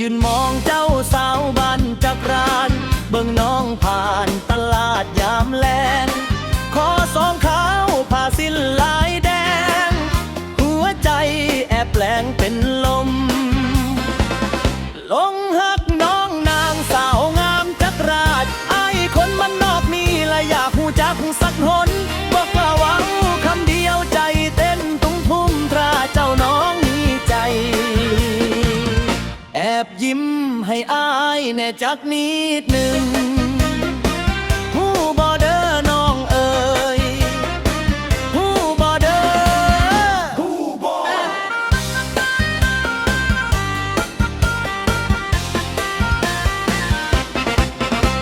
ยืนมองเจ้าสาวบ้านจักราน เบิ่งน้องผ่านตลาดยามแลงขอสองข ให้อายแน่จักนิดหนึ่งผู้บอเดอร์น้องเอ๋ยผู้บอเดอ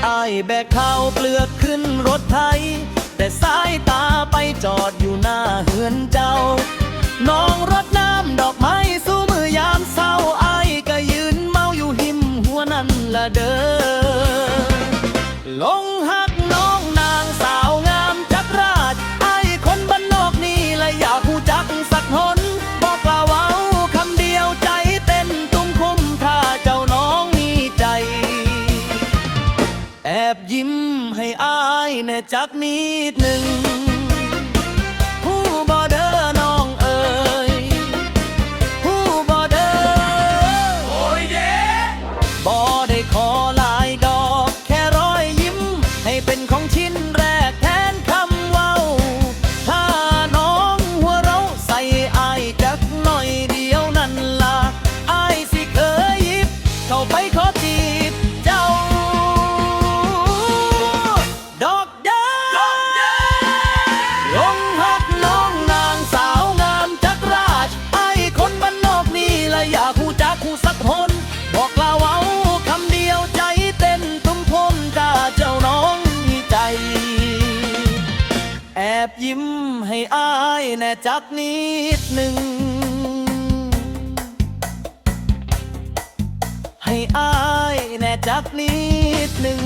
อายแบกข้าวเปลือกขึ้นรถไทย แต่สายตาไปจอดอยู่หน้าเฮือนเจ้า ละเด้อลงหักน้องนางสาวงามจักราช ไอ้คนบ้านนอกนี่ละอยากหูจักสักหนบอกกล่าวเว้าคำเดียวใจเต้นตุ้มคุ้มถ้าเจ้าน้องมีใจ แอบยิ้มให้อายแน่จักนิดหนึ่ง ได้ขอ อบยิ้มให้อายแน่จักนิดหนึ่ง ให้อายแน่จักนิดหนึ่ง